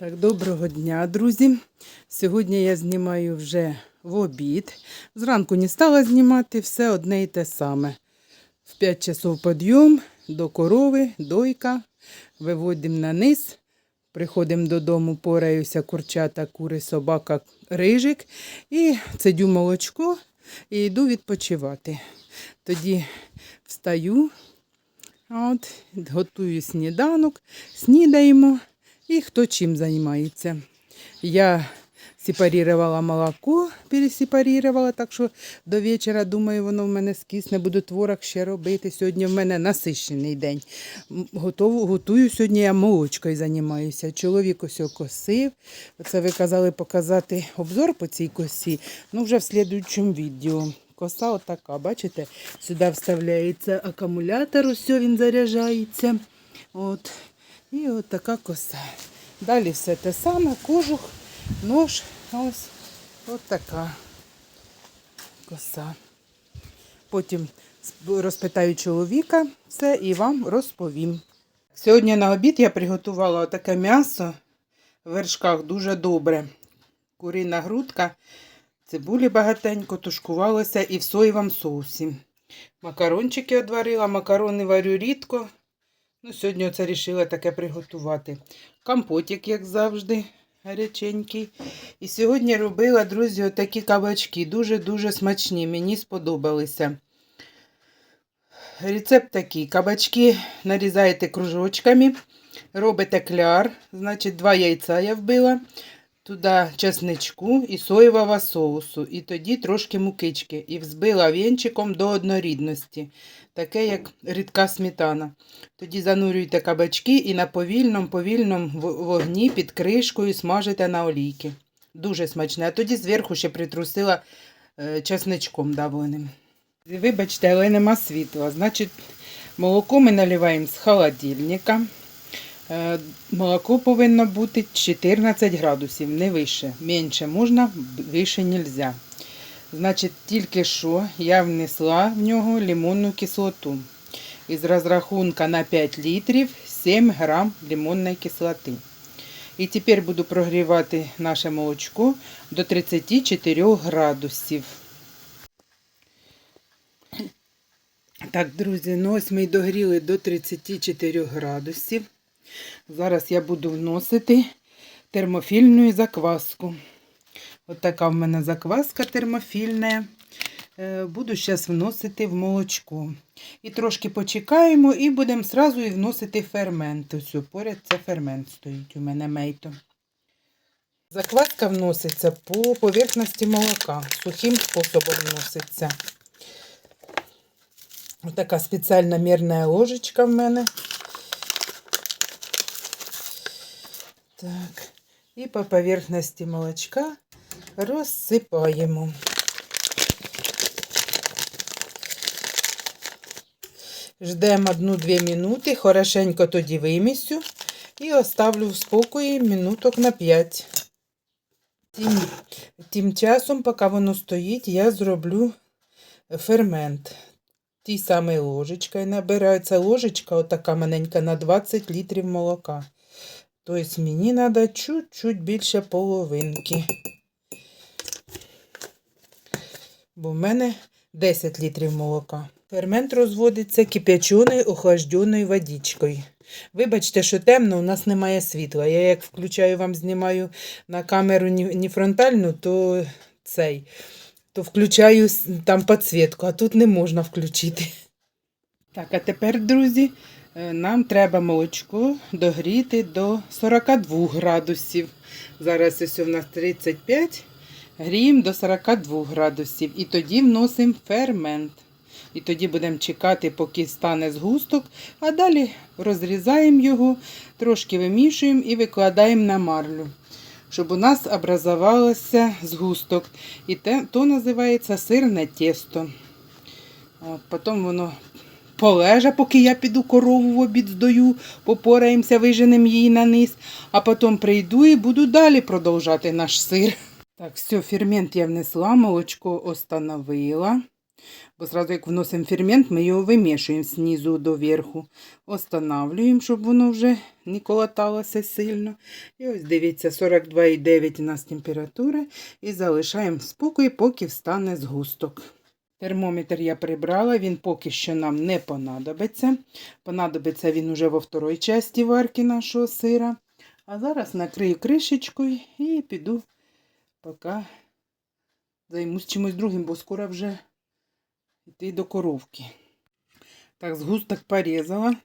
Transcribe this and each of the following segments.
Так, доброго дня, друзі. Сьогодні я знімаю вже в обід. Зранку не стала знімати, все одне і те саме. В 5 часов підйом до корови, дойка, виводимо на низ, приходимо додому, пораюся, курчата, кури, собака, рижик. І цедю молочко і йду відпочивати. Тоді встаю, от, готую сніданок, снідаємо. І хто чим займається. Я сепарировала молоко, пересепарировала, так що до вечора, думаю, воно в мене скисне, буду творог ще робити. Сьогодні в мене насищений день. Готову, готую сьогодні я молочкою займаюся. Чоловік ось косив. Оце ви казали показати обзор по цій косі. Ну, вже в слідуючому відео. Коса отака, бачите? Сюди вставляється акумулятор, ось він заряджається. От. І от така коса. Далі все те саме, кожух, нож, ось от така коса. Потім розпитаю чоловіка все і вам розповім. Сьогодні на обід я приготувала таке м'ясо в вершках дуже добре. Курина грудка, цибулі багатенько, тушкувалося і в соєвому соусі. Макарончики одварила, макарони варю рідко. Ну, сьогодні оце рішила таке приготувати. Компотик, як завжди, гаряченький. І сьогодні робила, друзі, отакі кабачки. Дуже-дуже смачні. Мені сподобалися. Рецепт такий. Кабачки нарізаєте кружочками, робите кляр, значить, два яйця я вбила. Туди чесничку і соєвого соусу. І тоді трошки мукички. І взбила вінчиком до однорідності. Таке, як рідка сметана. Тоді занурюйте кабачки і на повільному повільному вогні під кришкою смажите на олійки. Дуже смачне. А тоді зверху ще притрусила е, чесничком давленим. Вибачте, але нема світла. Значить, молоко ми наливаємо з холодильника. Е, Молоко повинно бути 14 градусів, не вище. Менше можна, вище нельзя. Значить, тільки що я внесла в нього лимонну кислоту. Із розрахунка на 5 літрів 7 грам лимонної кислоти. І тепер буду прогрівати наше молочко до 34 градусів. Так, друзі, ну ось ми й догріли до 34 градусів. Зараз я буду вносити термофільну закваску. От така в мене закваска термофільна. Е, Буду зараз вносити в молочко. І трошки почекаємо і будемо одразу і вносити фермент. Ось поряд це фермент стоїть у мене мейто. Закваска вноситься по поверхності молока. Сухим способом вноситься. Ось така спеціальна мірна ложечка в мене. Так. І по поверхності молочка розсипаємо. Ждемо 1-2 минути, хорошенько тоді вимісю і оставлю в спокої минуток на 5. Тим, тим часом, поки воно стоїть, я зроблю фермент. Тій самою ложечкою набирається ложечка, отака маленька, на 20 літрів молока. Тобто мені треба чуть-чуть більше половинки. Бо в мене 10 літрів молока. Фермент розводиться кип'ячоною охлажденою водичкою. Вибачте, що темно, у нас немає світла. Я як включаю вам, знімаю на камеру не фронтальну, то цей, то включаю там підсвітку, а тут не можна включити. Так, а тепер, друзі, нам треба молочко догріти до 42 градусів. Зараз ось у нас 35, гріємо до 42 градусів. І тоді вносимо фермент. І тоді будемо чекати, поки стане згусток, а далі розрізаємо його, трошки вимішуємо і викладаємо на марлю, щоб у нас образувався згусток. І те, то називається сирне тісто. От, потім воно полежа, поки я піду корову в обід здою, попораємося, виженемо її на низ, а потім прийду і буду далі продовжати наш сир. Так, все, фермент я внесла, молочко остановила. Бо сразу, як вносимо фермент, ми його вимішуємо знизу до верху. Останавлюємо, щоб воно вже не колоталося сильно. І ось дивіться, 42,9 у нас температура. І залишаємо спокій, поки встане згусток. Термометр я прибрала, він поки що нам не понадобиться. Понадобиться він уже во второй часті варки нашого сира. А зараз накрию кришечкою і піду, поки займусь чимось другим, бо скоро вже йти до коровки. Так, сгусток порезала.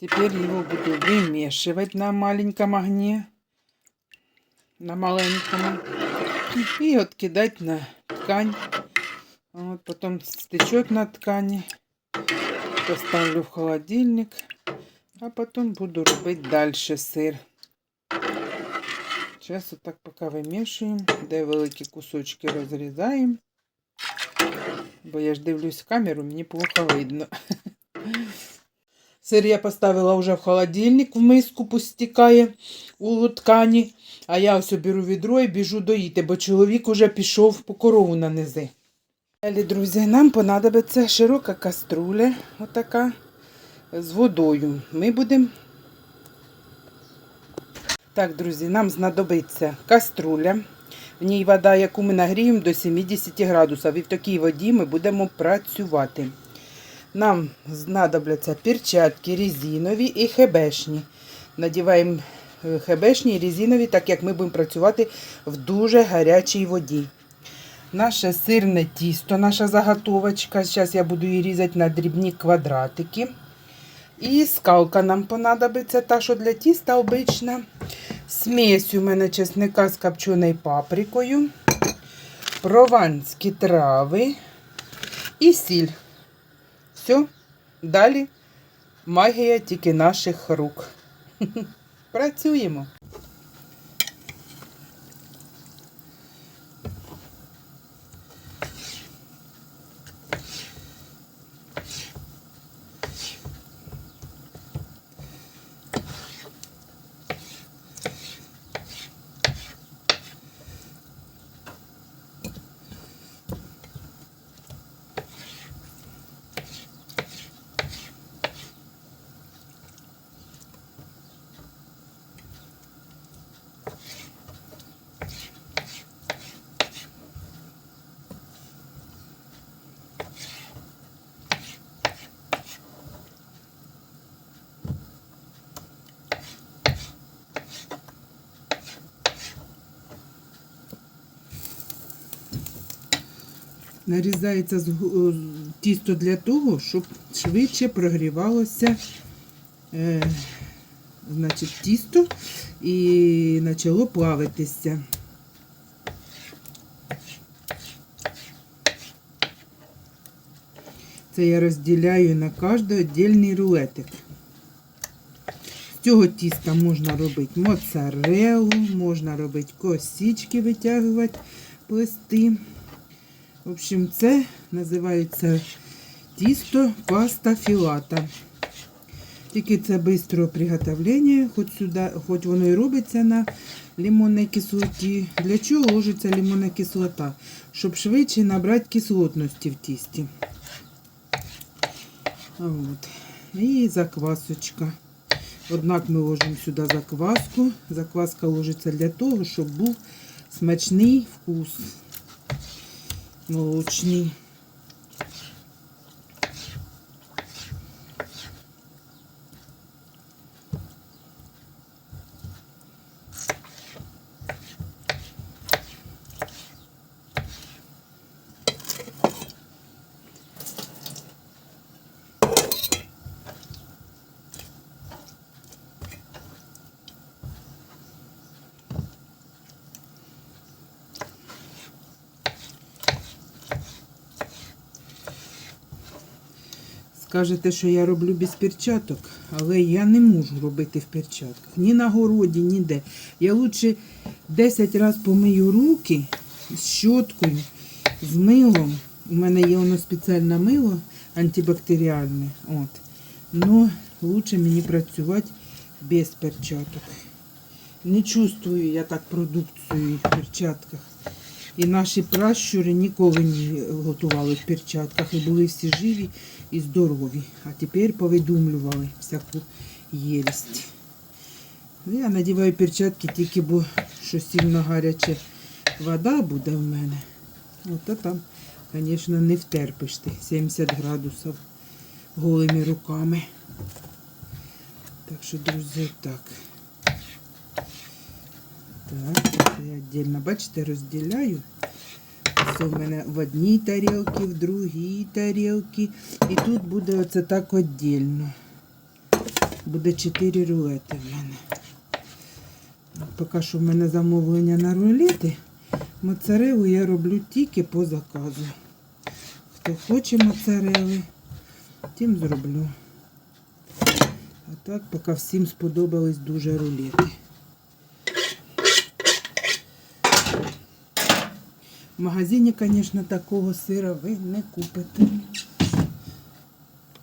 Теперь его буду вымешивать на маленьком огне. На маленьком. И откидать на ткань. Вот, потом стечет на ткани. Поставлю в холодильник. А потом буду робити дальше сир. Сейчас вот так пока вимішуємо, де великі кусочки розрізаємо. Бо я ж дивлюсь в камеру, мені плохо видно. Сир я поставила вже в холодильник, в миску пустікає у ткані. А я ось беру відро і біжу доїти, бо чоловік уже пішов по корову на низи. Далі, друзі, нам понадобиться широка каструля, отака, з водою. Ми будемо. Так, друзі, нам знадобиться каструля. В ній вода, яку ми нагріємо до 70 градусів. І в такій воді ми будемо працювати. Нам знадобляться перчатки резинові і хебешні. Надіваємо е, хебешні і резинові, так як ми будемо працювати в дуже гарячій воді. Наше сирне тісто, наша заготовочка. Зараз я буду її різати на дрібні квадратики. І скалка нам понадобиться, та, що для тіста обична. Смесь у мене чесника з копченою паприкою, прованські трави і сіль. Все, далі магія тільки наших рук. Працюємо. Нарізається тісто для того, щоб швидше прогрівалося е, значить, тісто і почало плавитися. Це я розділяю на кожний віддільний рулетик. З цього тіста можна робити моцарелу, можна робити косички, витягувати, плести. В общем, це називається тісто паста філата. Тільки це швидкого приготовлення, хоч, сюди, хоч воно і робиться на лимонній кислоті. Для чого ложиться лимонна кислота? Щоб швидше набрати кислотності в тісті. От. І заквасочка. Однак ми ложимо сюди закваску. Закваска ложиться для того, щоб був смачний вкус молочний. Скажете, що я роблю без перчаток, але я не можу робити в перчатках. Ні на городі, ніде. Я лучше 10 разів помию руки з щоткою, з милом. У мене є воно спеціальне мило антибактеріальне. От. Но лучше мені працювати без перчаток. Не чувствую я так продукцію в перчатках. І наші пращури ніколи не готували в перчатках. І були всі живі і здорові. А тепер повидумлювали всяку єрість. Ну, Я надіваю перчатки тільки, бо що сильно гаряча вода буде в мене. От там, звісно, не втерпиш ти 70 градусів голими руками. Так що, друзі, так. Так, це я віддільно, бачите, розділяю. Це в мене в одній тарілці, в другій тарілці. І тут буде оце так віддільно. Буде 4 рулети в мене. Поки що в мене замовлення на рулети. Моцарелу я роблю тільки по заказу. Хто хоче моцарели, тим зроблю. А так, поки всім сподобались дуже рулети. В магазині, звісно, такого сира ви не купите.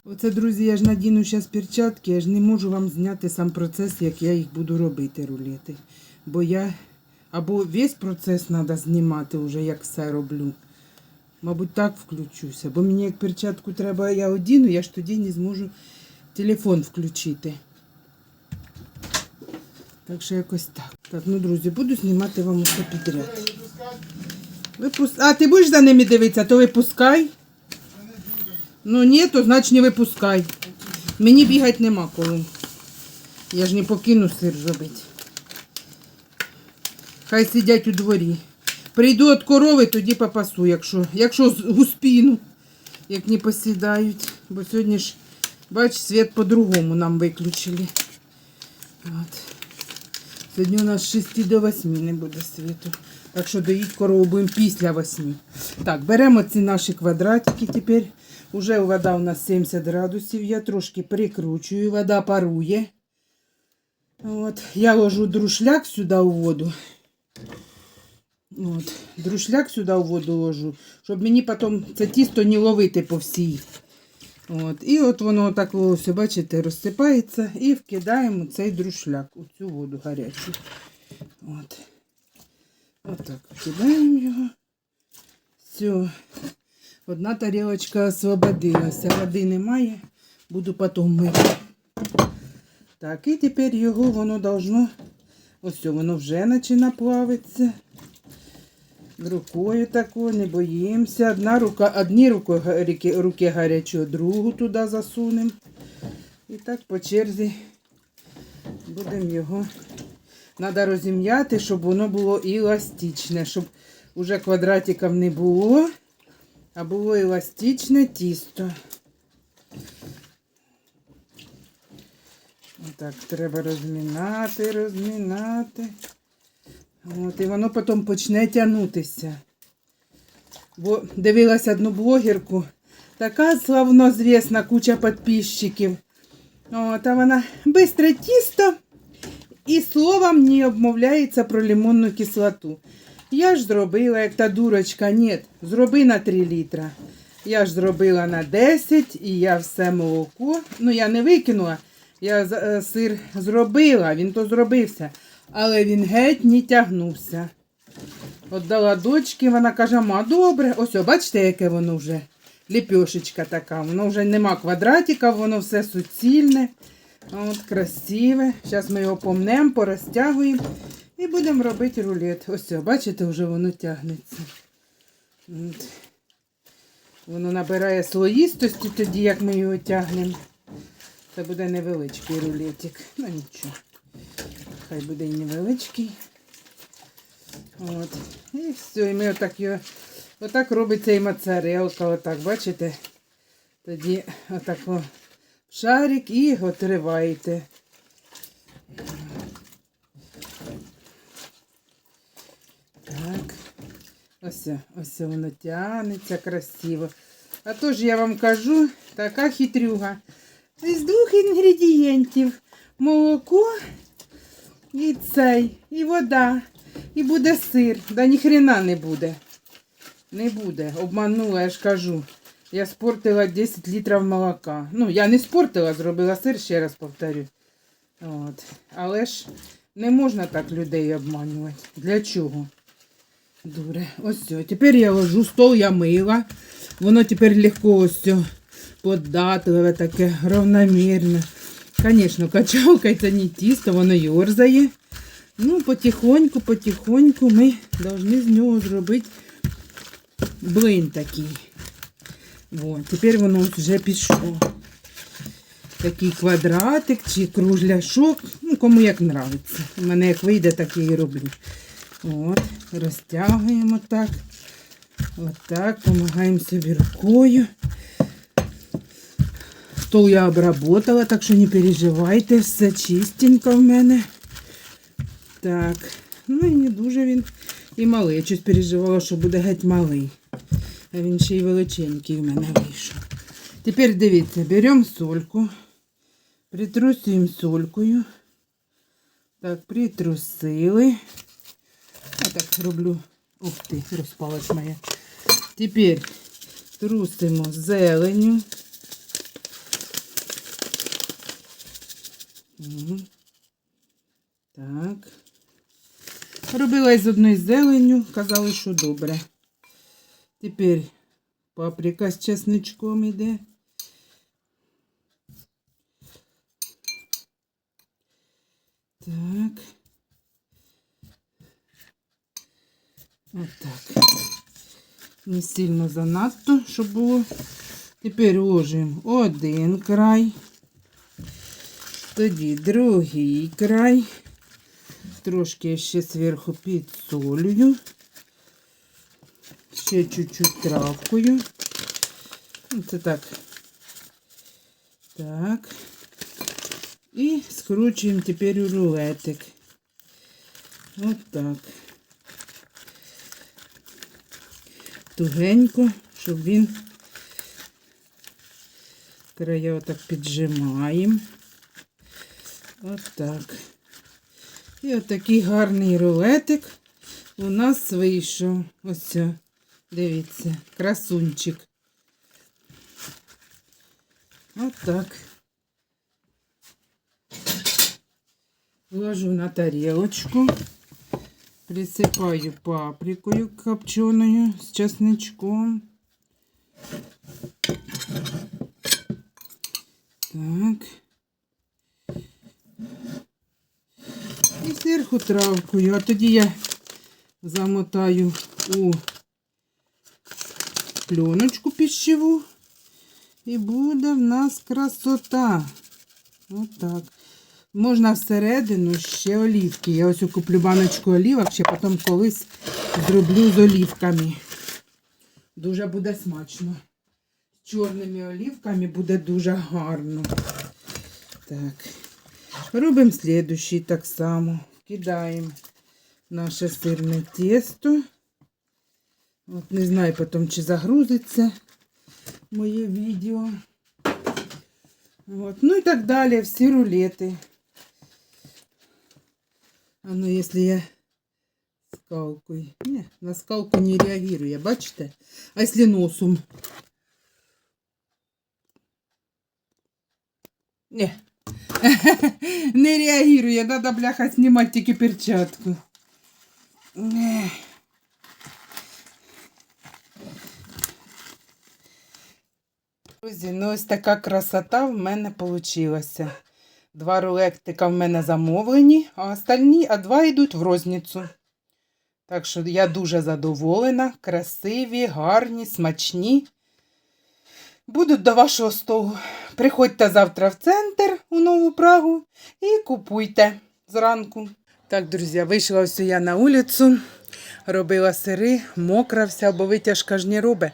Оце, друзі, я ж надіну зараз перчатки, я ж не можу вам зняти сам процес, як я їх буду робити, рулети. Бо я або весь процес треба знімати, вже як все роблю. Мабуть, так включуся. Бо мені як перчатку треба, я одіну, я ж тоді не зможу телефон включити. Так що якось так. Так, ну, друзі, буду знімати вам усе підряд. Випус... А, ти будеш за ними дивитися, то випускай. Ну ні, то значить не випускай. Мені бігати нема коли. Я ж не покину сир робити. Хай сидять у дворі. Прийду від корови, тоді попасу, якщо, якщо успіну, як не посідають. Бо сьогодні ж, бач, світ по-другому нам виключили. От. Сьогодні у нас з 6 до 8 не буде світу. Так що доїть корову будемо після 8. Так, беремо ці наші квадратики тепер. Уже вода у нас 70 градусів. Я трошки прикручую, вода парує. От. Я ложу друшляк сюди у воду. От. Друшляк сюди у воду ложу, щоб мені потім це тісто не ловити по всій. От. І от воно так ось, бачите, розсипається і вкидаємо цей друшляк у цю воду гарячу. От. Отак вкидаємо його. Все. Одна тарілочка освободилася. Води немає. Буду потім мити. Так, і тепер його воно должно. Ось воно вже починає плавитися. Рукою такою, не боїмося. Одна рука, одні руки, руки, руки гарячі, другу туди засунемо. І так по черзі будемо його. Треба розім'яти, щоб воно було еластичне, щоб уже квадратиків не було, а було еластичне тісто. Отак треба розмінати, розмінати. От, і воно потім почне тягнутися. Бо дивилася одну блогерку, така славнозвісна куча підписчиків. От, а вона бистре тісто і словом не обмовляється про лимонну кислоту. Я ж зробила, як та дурочка, ні, зроби на 3 літра. Я ж зробила на 10 і я все молоко. Ну, я не викинула, я е, сир зробила, він то зробився. Але він геть не тягнувся. Отдала дочки, вона каже, ма, добре. Ось, бачите, яке воно вже ліпешечка така. Воно вже нема квадратика, воно все суцільне. От, красиве. Зараз ми його помнемо, порозтягуємо і будемо робити рулет. Ось, бачите, вже воно тягнеться. От. Воно набирає слоїстості тоді, як ми його тягнемо. Це буде невеличкий рулетик. Ну нічого. Хай буде і невеличкий. От. І все, і ми отак його. Отак робиться і моцарелка. Отак, бачите? Тоді отак о, шарик і отриваєте. Так. Ось, ось воно тягнеться красиво. А то я вам кажу, така хитрюга. З двох інгредієнтів. Молоко і цей, і вода, і буде сир. Да ніхрена не буде. Не буде. Обманула, я ж кажу. Я спортила 10 літрів молока. Ну, я не спортила, зробила сир, ще раз повторю. От. Але ж не можна так людей обманювати. Для чого? Добре, ось все. Тепер я ложу, стол я мила. Воно тепер легко ось все податливе, таке равномірне. Звісно, качалка це не тісто, воно йорзає. Ну, потихоньку, потихоньку ми повинні з нього зробити блин такий. Вот, тепер воно вже пішло. Такий квадратик чи кружляшок, ну кому як нравиться. У мене як вийде, так я і роблю. От, розтягуємо так. Отак, допомагаємо собі рукою. Стол я обработала, так що не переживайте, все чистенько в мене. Так, ну і не дуже він і малий. Я щось переживала, що буде геть малий. А він ще й величенький в мене вийшов. Тепер дивіться, беремо сольку, притрусуємо солькою. Так, притрусили. Я так роблю. Ух ти, розпалась моя. Тепер трусимо зеленю. Так. Робила із одної зеленю, казали, що добре. Тепер паприка з чесничком іде. Так. Отак. Не сильно занадто, щоб було. Тепер ложимо один край. Тоді другий край. Трошки ще зверху підсолюю. Ще чуть-чуть травкою. Ну, Це так. Так. І скручуємо тепер у рулетик. От так. Тугенько, щоб він края отак піджимаємо. От так. І отакий гарний рулетик у нас вийшов. Ось. дивіться, красунчик. От так. Ложу на тарелочку. Присипаю паприкою копченою з чесничком. Так. І зверху травкою, а тоді я замотаю у пленочку пищеву. І буде в нас красота. Отак. Можна всередину ще олівки. Я ось куплю баночку олівок, ще потім колись зроблю з олівками. Дуже буде смачно. З чорними олівками буде дуже гарно. Так. Робимо слідущий так само. Кидаємо наше сирне тісто. От не знаю потім, чи загрузиться моє відео. От. Ну і так далі, всі рулети. А ну, якщо я скалкою. Ні, на скалку не реагує, бачите? А якщо носом? Ні. Не реагує, треба, бляха, знімати тільки перчатку. Ех. Друзі, ну ось така красота в мене вийшла. Два рулетика в мене замовлені, а остальні, а два йдуть в розницю. Так що я дуже задоволена, красиві, гарні, смачні. Будуть до вашого столу. Приходьте завтра в центр у Нову Прагу і купуйте зранку. Так, друзі, вийшла ось я на вулицю, робила сири, мокра вся, бо витяжка ж не робить.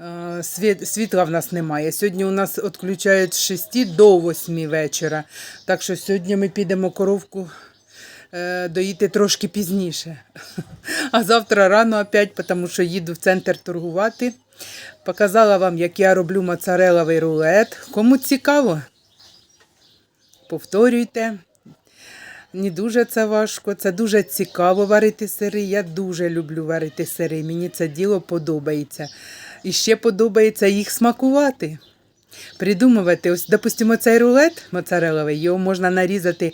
Е, світла в нас немає. Сьогодні у нас відключають з 6 до 8 вечора. Так що сьогодні ми підемо коровку е, доїти трошки пізніше. А завтра рано опять, тому що їду в центр торгувати. Показала вам, як я роблю моцареловий рулет. Кому цікаво, повторюйте. Не дуже це важко, це дуже цікаво варити сири. Я дуже люблю варити сири. Мені це діло подобається. І ще подобається їх смакувати. придумувати. Ось, допустимо, цей рулет моцареловий, його можна нарізати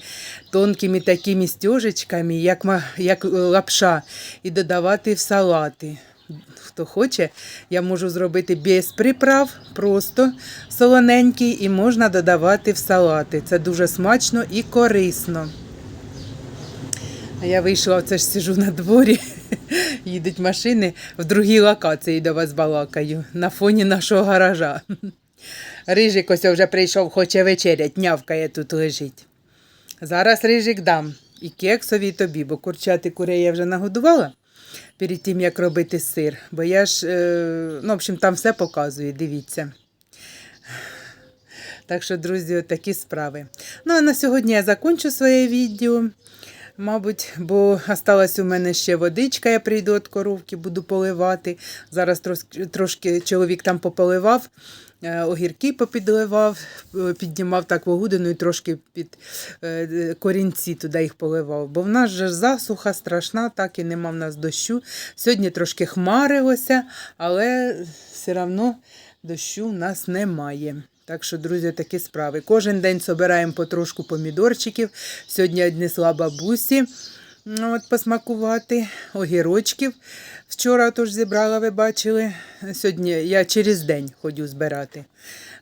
тонкими такими стежечками, як, як лапша, і додавати в салати. Хто хоче, я можу зробити без приправ, просто солоненький, і можна додавати в салати. Це дуже смачно і корисно. А я вийшла, це ж сижу на дворі, їдуть машини в другій локації до вас балакаю, на фоні нашого гаража. Рижик ось вже прийшов, хоче вечерять, нявкає тут лежить. Зараз рижик дам і кексові, і тобі, бо курчати курей я вже нагодувала перед тим, як робити сир. Бо я ж, е, ну, в общем, там все показую, дивіться. Так що, друзі, такі справи. Ну, а на сьогодні я закончу своє відео. Мабуть, бо осталась у мене ще водичка, я прийду від коровки, буду поливати. Зараз трошки, чоловік там пополивав, е, огірки попідливав, е, піднімав так вогудину і трошки під е, корінці туди їх поливав. Бо в нас же засуха страшна, так і нема в нас дощу. Сьогодні трошки хмарилося, але все одно дощу в нас немає. Так що, друзі, такі справи. Кожен день збираємо потрошку помідорчиків. Сьогодні я віднесла бабусі ну, от, посмакувати, огірочків. Вчора тож зібрала, ви бачили. Сьогодні я через день ходю збирати.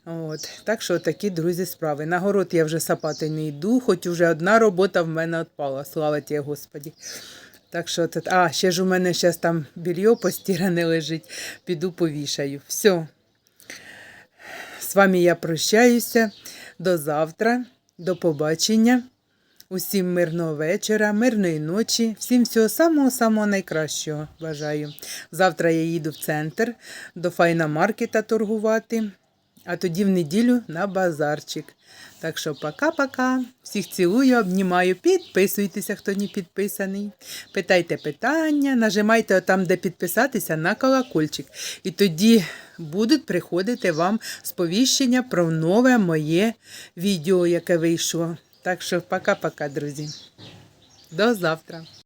От. Так що такі, друзі, справи. На город я вже сапати не йду, хоч вже одна робота в мене відпала. Слава тебе, Господі. Так що а, ще ж у мене зараз там більйо постіране лежить, піду повішаю. Все. З вами я прощаюся. До завтра, до побачення. Усім мирного вечора, мирної ночі, всім всього самого-самого найкращого бажаю. Завтра я їду в центр до файна маркета торгувати, а тоді в неділю на базарчик. Так що пока-пока. Всіх цілую, обнімаю. Підписуйтеся, хто не підписаний. Питайте питання, нажимайте там, де підписатися, на колокольчик. І тоді будуть приходити вам сповіщення про нове моє відео, яке вийшло. Так що пока-пока, друзі. До завтра.